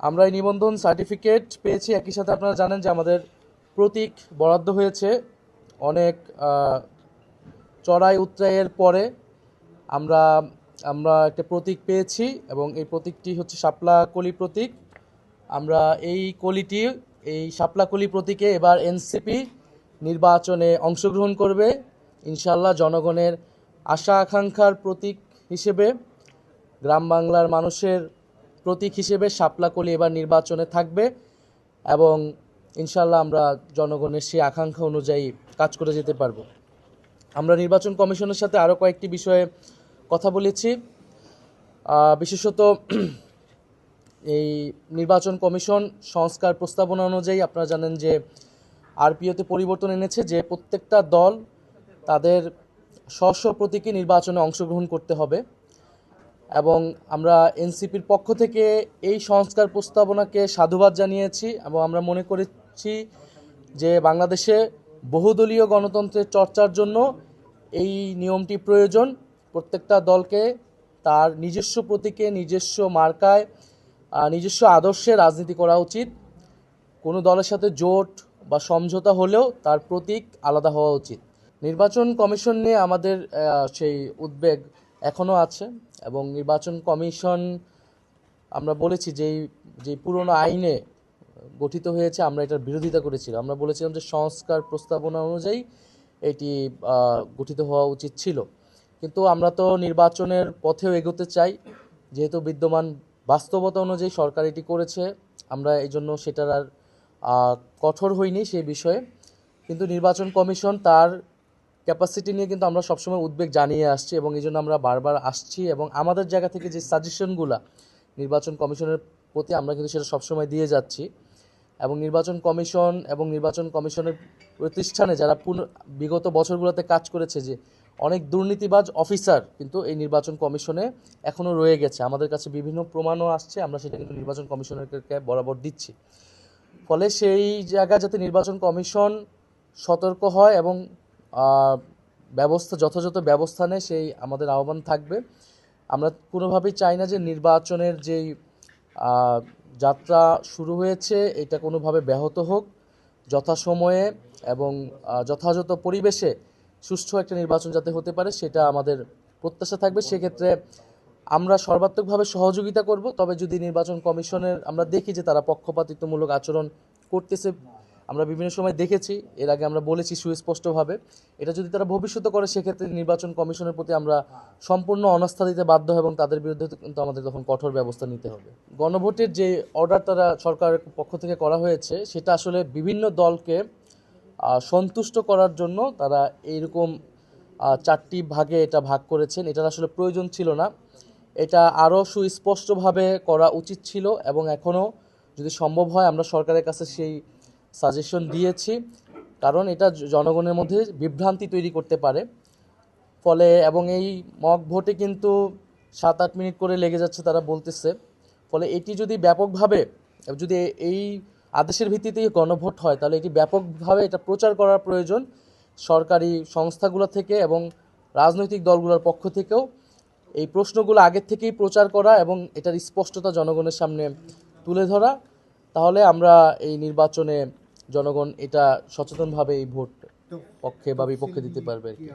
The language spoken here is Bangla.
আমরা এই নিবন্ধন সার্টিফিকেট পেয়েছি। একই সাথে আপনারা জানেন যে আমাদের প্রতীক বরাদ্দ হয়েছে। অনেক চড়াই উত্রাইয়ের পরে আমরা আমরা একটা প্রতীক পেয়েছি এবং এই প্রতীকটি হচ্ছে শাপলা কলি প্রতীক। আমরা এই কলিটি, এই শাপলা কলি প্রতীকে এবার এনসিপি নির্বাচনে অংশগ্রহণ করবে। ইনশাল্লাহ জনগণের আশা আকাঙ্ক্ষার প্রতীক হিসেবে গ্রাম বাংলার মানুষের প্রতীক হিসেবে শাপলা কলি এবার নির্বাচনে থাকবে এবং ইনশাল্লাহ আমরা জনগণের সেই আকাঙ্ক্ষা অনুযায়ী কাজ করে যেতে পারব। আমরা নির্বাচন কমিশনের সাথে আরও কয়েকটি বিষয়ে কথা বলেছি। বিশেষত এই নির্বাচন কমিশন সংস্কার প্রস্তাবনা অনুযায়ী আপনারা জানেন যে আরপিওতে পরিবর্তন এনেছে যে প্রত্যেকটা দল তাদের স্ব প্রতীকে নির্বাচনে অংশগ্রহণ করতে হবে। এবং আমরা এনসিপির পক্ষ থেকে এই সংস্কার প্রস্তাবনাকে সাধুবাদ জানিয়েছি এবং আমরা মনে করেছি যে বাংলাদেশে বহুদলীয় গণতন্ত্রের চর্চার জন্য এই নিয়মটি প্রয়োজন। প্রত্যেকটা দলকে তার নিজস্ব প্রতীকে, নিজস্ব মার্কায় নিজস্ব আদর্শে রাজনীতি করা উচিত। কোনো দলের সাথে জোট বা সমঝোতা হলেও তার প্রতীক আলাদা হওয়া উচিত। নির্বাচন কমিশন নিয়ে আমাদের সেই উদ্বেগ এখনও আছে এবং নির্বাচন কমিশন, আমরা বলেছি যেই যে পুরনো আইনে গঠিত হয়েছে, আমরা এটার বিরোধিতা করেছিলাম। আমরা বলেছিলাম যে সংস্কার প্রস্তাবনা অনুযায়ী এটি গঠিত হওয়া উচিত ছিল। কিন্তু আমরা তো নির্বাচনের পথেও এগোতে চাই। যেহেতু বিদ্যমান বাস্তবতা অনুযায়ী সরকার এটি করেছে, আমরা এই জন্য সেটার আর কঠোর হইনি সেই বিষয়ে। কিন্তু নির্বাচন কমিশন তার ক্যাপাসিটি নিয়ে কিন্তু আমরা সবসময় উদ্বেগ জানিয়ে আসছি এবং এই জন্য আমরা বারবার আসছি এবং আমাদের জায়গা থেকে যে সাজেশনগুলো নির্বাচন কমিশনের প্রতি আমরা কিন্তু সেটা সবসময় দিয়ে যাচ্ছি এবং নির্বাচন কমিশন এবং নির্বাচন কমিশনের প্রতিষ্ঠানে যারা পুন- বিগত বছরগুলোতে কাজ করেছে যে অনেক দুর্নীতিবাজ অফিসার কিন্তু এই নির্বাচন কমিশনে এখনও রয়ে গেছে। আমাদের কাছে বিভিন্ন প্রমাণও আসছে, আমরা সেটা কিন্তু নির্বাচন কমিশনারকে বরাবর দিচ্ছি। ফলে সেই জায়গায় যাতে নির্বাচন কমিশন সতর্ক হয় এবং ব্যবস্থা, যথাযথ ব্যবস্থা নেয়, সেই আমাদের আহ্বান থাকবে। আমরা কোনোভাবেই চাই না যে নির্বাচনের যেই যাত্রা শুরু হয়েছে, এটা কোনোভাবে ব্যাহত হোক। যথাসময়ে এবং যথাযথ পরিবেশে সুষ্ঠু একটা নির্বাচন যাতে হতে পারে, সেটা আমাদের প্রত্যাশা থাকবে। সেক্ষেত্রে আমরা সর্বাত্মকভাবে সহযোগিতা করব, তবে যদি নির্বাচন কমিশনের আমরা দেখি যে তারা পক্ষপাতিত্বমূলক আচরণ করতেছে আমরা বিভিন্ন সময় দেখেছি, এর আগে আমরা বলেছি সুস্পষ্টভাবে। এটা যদি তারা ভবিষ্যতে করে, সেক্ষেত্রে নির্বাচন কমিশনের প্রতি আমরা সম্পূর্ণ অনাস্থা দিতে বাধ্য এবং তাদের বিরুদ্ধে কিন্তু আমাদের তখন কঠোর ব্যবস্থা নিতে হবে। গণভোটের যে অর্ডার তারা সরকারের পক্ষ থেকে করা হয়েছে, সেটা আসলে বিভিন্ন দলকে সন্তুষ্ট করার জন্য তারা এইরকম চারটি ভাগে এটা ভাগ করেছেন। এটার আসলে প্রয়োজন ছিল না। এটা আরও সুস্পষ্টভাবে করা উচিত ছিল এবং এখনও যদি সম্ভব হয়, আমরা সরকারের কাছে সেই সাজেশন দিয়েছি। কারণ এটা জনগণের মধ্যে বিভ্রান্তি তৈরি করতে পারে। ফলে, এবং এই মক ভোটে কিন্তু সাত আট মিনিট করে লেগে যাচ্ছে তারা বলতেছে। ফলে এটি যদি ব্যাপকভাবে, যদি এই আদেশের ভিত্তিতেই গণভোট হয়, তাহলে এটি ব্যাপকভাবে এটা প্রচার করার প্রয়োজন সরকারি সংস্থাগুলো থেকে এবং রাজনৈতিক দলগুলোর পক্ষ থেকেও। এই প্রশ্নগুলো আগের থেকেই প্রচার করা এবং এটার স্পষ্টতা জনগণের সামনে তুলে ধরা। তাহলে আমরা এই নির্বাচনে জনগণ এটা সচেতনভাবে এই ভোট পক্ষে বা বিপক্ষে দিতে পারবে আর কি।